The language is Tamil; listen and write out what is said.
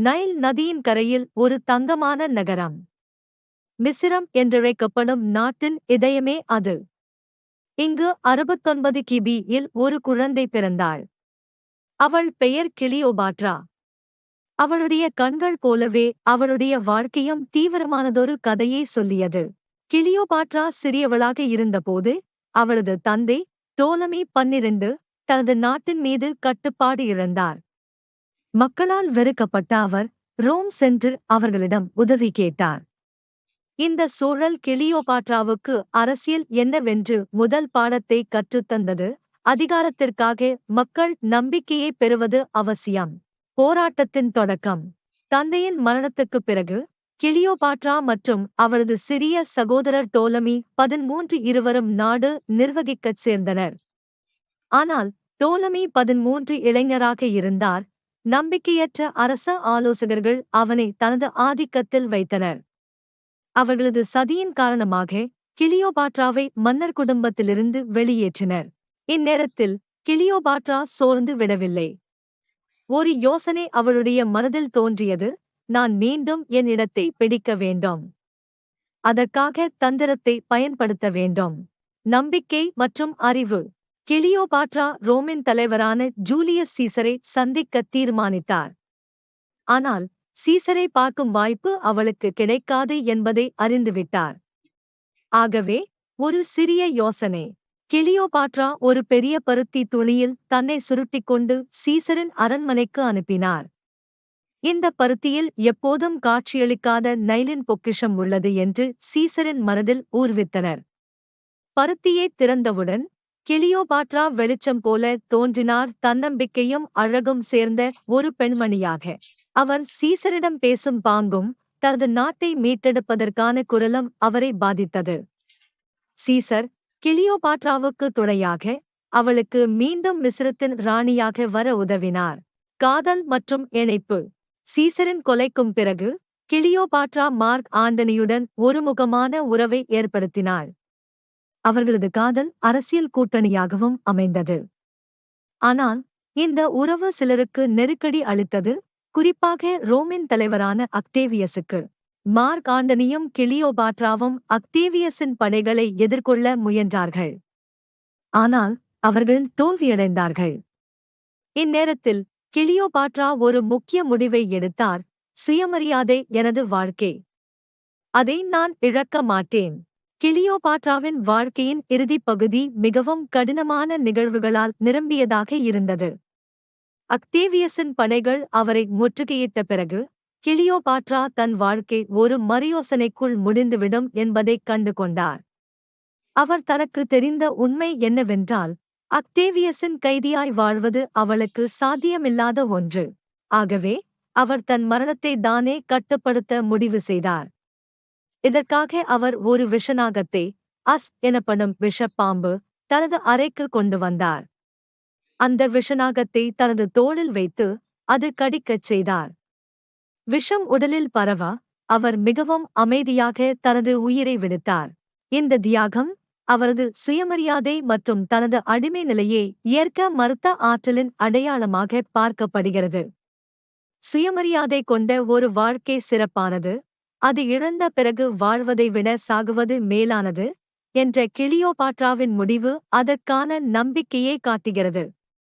நைல் நதியின் கரையில் ஒரு தங்கமான நகரம். மிசிரம் என்றழைக்கப்படும் நாட்டின் இதயமே அது. இங்கு அறுபத்தொன்பது கிபியில் ஒரு குழந்தை பிறந்தாள். அவள் பெயர் கிளியோபாட்ரா. அவளுடைய கண்கள் போலவே அவளுடைய வாழ்க்கையும் தீவிரமானதொரு கதையை சொல்லியது. கிளியோபாட்ரா சிறியவளாக இருந்தபோது அவளது தந்தை டோலமி பன்னிரண்டு தனது நாட்டின் மீது கட்டுப்பாடு இழந்தார். மக்களால் வெறுக்கப்பட்ட அவர் ரோம் சென்று அவர்களிடம் உதவி கேட்டார். இந்த சூழல் கிளியோபாட்ராவுக்கு அரசியல் என்னவென்று முதல் பாடத்தை கற்றுத்தந்தது அதிகாரத்திற்காக மக்கள் நம்பிக்கையை பெறுவது அவசியம். போராட்டத்தின் தொடக்கம். தந்தையின் மரணத்துக்குப் பிறகு கிளியோபாட்ரா மற்றும் அவரது சிறிய சகோதரர் டோலமி பதிமூன்று இருவரும் நாடு நிர்வகிக்கச் சேர்ந்தனர். ஆனால் டோலமி பதிமூன்று இளைஞராக இருந்தார். நம்பிக்கையற்ற அரச ஆலோசகர்கள் அவனை தனது ஆதிக்கத்தில் வைத்தனர். அவர்களது சதியின் காரணமாக கிளியோபாட்ராவை மன்னர் குடும்பத்திலிருந்து வெளியேற்றினர். இந்நேரத்தில் கிளியோபாட்ரா சோர்ந்து விடவில்லை. ஒரு யோசனை அவளுடைய மனதில் தோன்றியது நான் மீண்டும் என் இடத்தை பிடிக்க வேண்டும். அதற்காக தந்திரத்தை பயன்படுத்த வேண்டும். நம்பிக்கை மற்றும் அறிவு கிளியோபாட்ரா ரோமின் தலைவரான ஜூலியஸ் சீசரை சந்திக்க தீர்மானித்தார். ஆனால் சீசரை பார்க்கும் வாய்ப்பு அவளுக்கு கிடைக்காது என்பதை அறிந்துவிட்டார். ஆகவே ஒரு சிறிய யோசனை. கிளியோபாட்ரா ஒரு பெரிய பருத்தி துணியில் தன்னை சுருட்டிக்கொண்டு சீசரின் அரண்மனைக்கு அனுப்பினார். இந்த பருத்தியில் எப்போதும் காட்சியளிக்காத நைலின் பொக்கிஷம் உள்ளது என்று சீசரின் மனதில் ஊர்வித்தனர். பருத்தியை திறந்தவுடன் கிளியோபாட்ரா வெளிச்சம் போல தோன்றினார் தன்னம்பிக்கையும் அழகும் சேர்ந்த ஒரு பெண்மணியாக. அவர் சீசரிடம் பேசும் பாங்கும் தனது நாட்டை மீட்டெடுப்பதற்கான குரலும் அவரை பாதித்தது. சீசர் கிளியோபாட்ராவுக்கு துணையாக அவளுக்கு மீண்டும் மிஸ்ரத்தின் ராணியாக வர உதவினார். காதல் மற்றும் இணைப்பு. சீசரின் கொலைக்கும் பிறகு கிளியோபாட்ரா மார்க் ஆண்டனியுடன் ஒருமுகமான உறவை ஏற்படுத்தினாள். அவர்களது காதல் அரசியல் கூட்டணியாகவும் அமைந்தது. ஆனால் இந்த உறவு சிலருக்கு நெருக்கடி அளித்தது குறிப்பாக ரோமின் தலைவரான அக்டேவியஸுக்கு. மார்க் ஆண்டனியும் கிளியோபாட்ராவும் அக்டேவியஸின் படைகளை எதிர்கொள்ள முயன்றார்கள். ஆனால் அவர்கள் தோல்வியடைந்தார்கள். இந்நேரத்தில் கிளியோபாட்ரா ஒரு முக்கிய முடிவை எடுத்தார் சுயமரியாதை எனது வாழ்க்கை. அதை நான் இழக்க மாட்டேன். கிளியோபாட்ராவின் வாழ்க்கையின் இறுதிப் பகுதி மிகவும் கடினமான நிகழ்வுகளால் நிரம்பியதாக இருந்தது. அக்டேவியஸின் படைகள் அவரை முற்றுகையிட்ட பிறகு கிளியோபாட்ரா தன் வாழ்க்கை ஒரு மறுயோசனைக்குள் முடிந்துவிடும் என்பதைக் கண்டு கொண்டார் அவர் தனக்கு தெரிந்த உண்மை என்னவென்றால் அக்டேவியஸின் கைதியாய் வாழ்வது அவளுக்கு சாத்தியமில்லாத ஒன்று. ஆகவே அவர் தன் மரணத்தை தானே கட்டுப்படுத்த முடிவு செய்தார். இதற்காக அவர் ஒரு விஷநாகத்தை அஸ் எனப்படும் விஷப்பாம்பு தனது அறைக்கு கொண்டு வந்தார். அந்த விஷநாகத்தை தனது தோளில் வைத்து அது கடிக்கச் செய்தார். விஷம் உடலில் பரவ அவர் மிகவும் அமைதியாக தனது உயிரை விடுத்தார். இந்த தியாகம் அவரது சுயமரியாதை மற்றும் தனது அடிமை நிலையை ஏற்க மறுத்த ஆற்றலின் அடையாளமாக பார்க்கப்படுகிறது. சுயமரியாதை கொண்ட ஒரு வாழ்க்கை சிறப்பானது அது இழந்த பிறகு வாழ்வதை விட சாகுவது மேலானது என்ற கிளியோபாட்ராவின் முடிவு அதற்கான நம்பிக்கையை காட்டுகிறது.